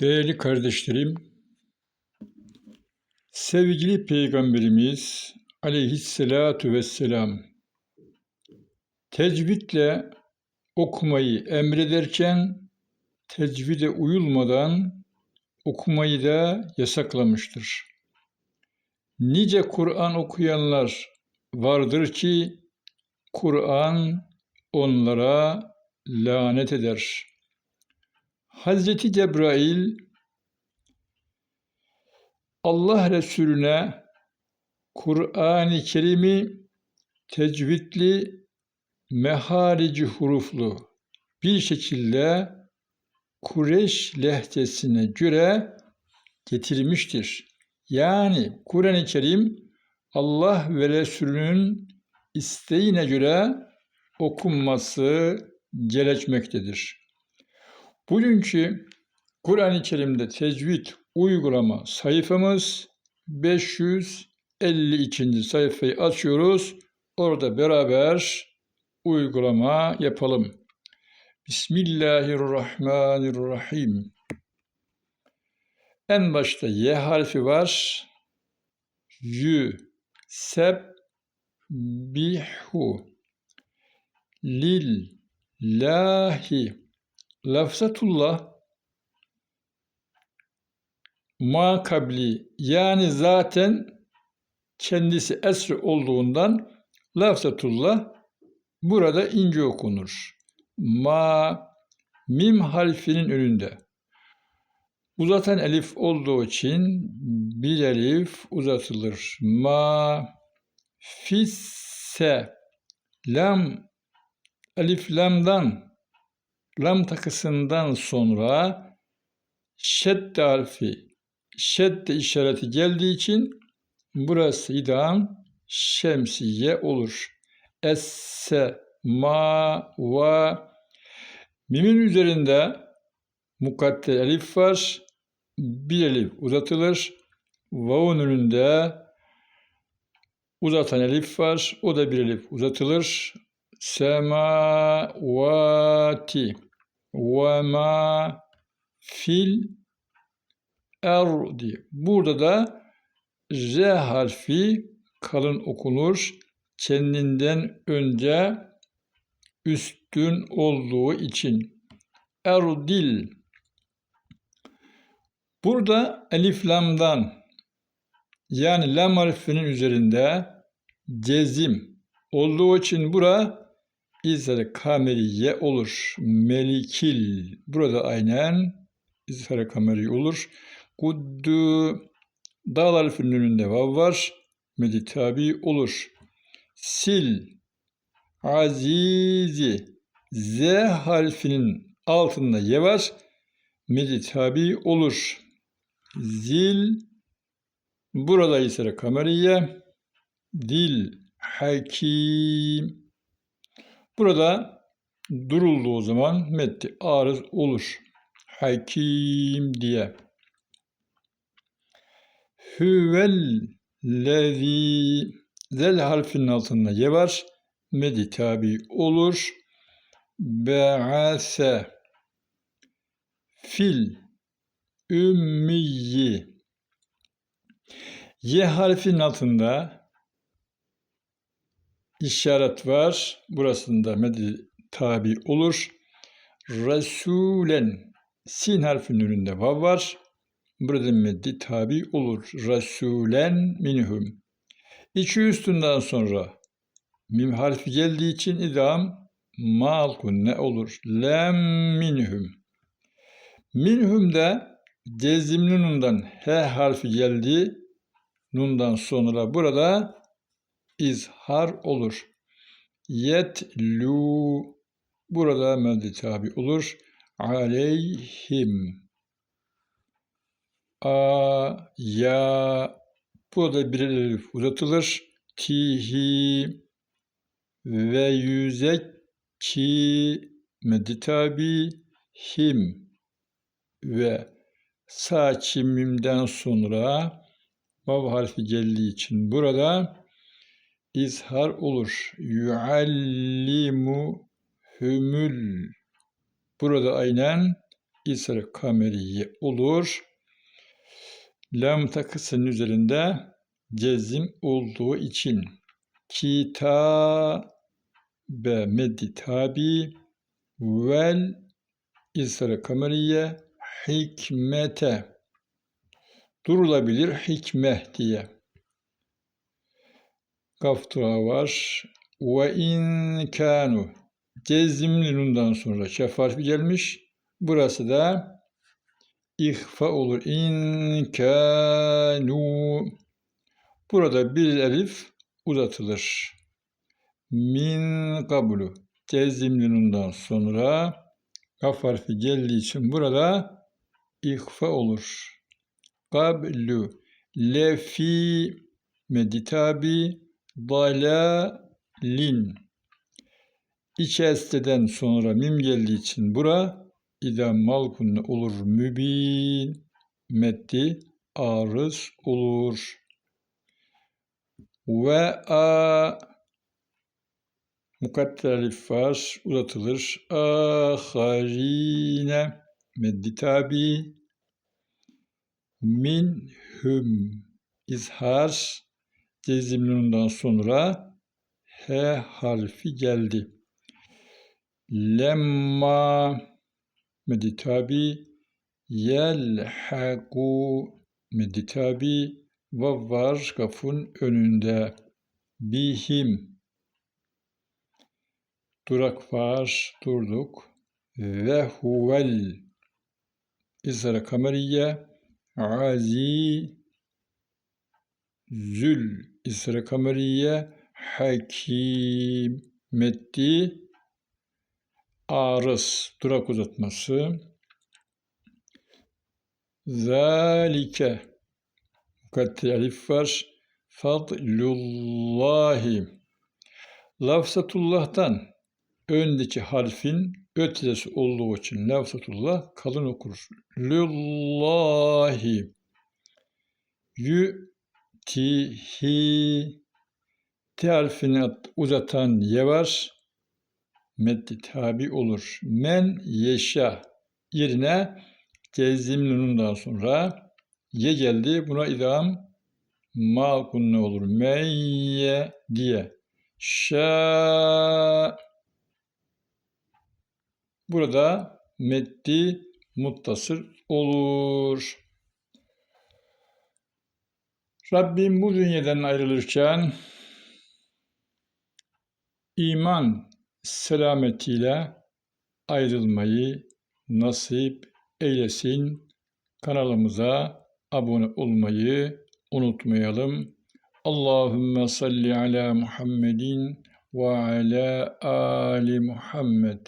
Değerli kardeşlerim, sevgili Peygamberimiz aleyhissalatu vesselam tecvidle okumayı emrederken tecvide uyulmadan okumayı da yasaklamıştır. Nice Kur'an okuyanlar vardır ki Kur'an onlara lanet eder. Hazreti Cebrail Allah Resulüne Kur'an-ı Kerim'i tecvidli, meharici huruflu bir şekilde Kureş lehçesine göre getirmiştir. Yani Kur'an-ı Kerim Allah ve Resulünün isteğine göre okunması gerekmektedir. Bugünkü Kur'an-ı Kerim'de tecvid uygulama sayfamız 552. sayfayı açıyoruz. Orada beraber uygulama yapalım. Bismillahirrahmanirrahim. En başta Y harfi var. Yü, seb, bihu, lil, lahi, lafzatullah, ma kabli yani zaten kendisi esri olduğundan lafzatullah burada ince okunur. Ma mim harfinin önünde. Uzatan elif olduğu için bir elif uzatılır. Ma fisse lam elif lamdan lam takısından sonra şedde harfi şedde işareti geldiği için burası idam şemsiye olur. Esse ma ve mimin üzerinde mukadder elif var. Bir elif uzatılır. Vavun önünde uzatan elif var. O da bir elif uzatılır. Semavati ve fil erdi. Burada da Z harfi kalın okunur. Kendinden önce üstün olduğu için. Erdil. Burada elif lamdan yani lam harfinin üzerinde cezim olduğu için bura izhar kameriye olur. Melikil. Burada aynen izhar kameri olur. Kuddu dal harfinin önünde vav var. Meditabi olur. Sil. Azizi. Z harfinin altında ye var. Meditabi olur. Zil. Burada ise kameriye. Dil. Hakim. Burada durulduğu zaman metti arız olur. Hakim diye. Hüvellezî zel harfinin altında ye var. Medi tabi olur. Be'ase fil ümmiyi Y harfinin altında işaret var. Burasında medi tabi olur. Resulen sin harfinin önünde vav var. Burada meddi tabi olur. Resulen minhum. İki üstünden sonra mim harfi geldiği için idam malkun ne olur? Lem minhum. Minhum de cezimli nundan H harfi geldi. Nundan sonra burada izhar olur. Yetlu burada meddi tabi olur. Aleyhim a, ya, burada bir elif uzatılır. Tihi ve yüzekki meditabi him ve sağ çimimden sonra vav harfi geldiği için burada izhar olur. Yuallimu hümül burada aynen İsra kameriye olur. Lam takısının üzerinde cezim olduğu için kitabe meddi tabi vel İsra kameriye hikmete durulabilir hikme diye. Kaftura var. Ve in kanu cezimli nundan sonra şef harfi gelmiş. Burası da ihfa olur. İn kanu Burada bir elif uzatılır. Min kablu cezimli nundan sonra kaf harfi geldiği için burada ihfa olur. Kablu lefi meditabi dalalin İç esteden sonra mim geldiği için bura idam malkunne olur mübin meddi arız olur. Ve a mukadder var uzatılır. Aharine meddi tabi minhum izhar cezimlerinden sonra H harfi geldi. Lemma meditabi yelhaku meditabi vav var kafun önünde. Bihim. Durak var durduk. Ve huvel. İzhara kameriye azi zül isra kameriye hakim metti arız durak uzatması. Zalike mukaddi elif var. Fadlullahi lafzatullah'tan öndeki harfin ötesi olduğu için lafzatullah kalın okur. Lullahi Yütihi T harfini uzatan ye var. Meddi tabi olur. Men yeşa yerine cezimlunundan sonra ye geldi. Buna idam ma kunne olur. Meyye diye. Şa Burada meddi muttasır olur. Rabbim bu dünyadan ayrılırken iman selametiyle ayrılmayı nasip eylesin. Kanalımıza abone olmayı unutmayalım. Allahümme salli ala Muhammedin ve ala ali Muhammed.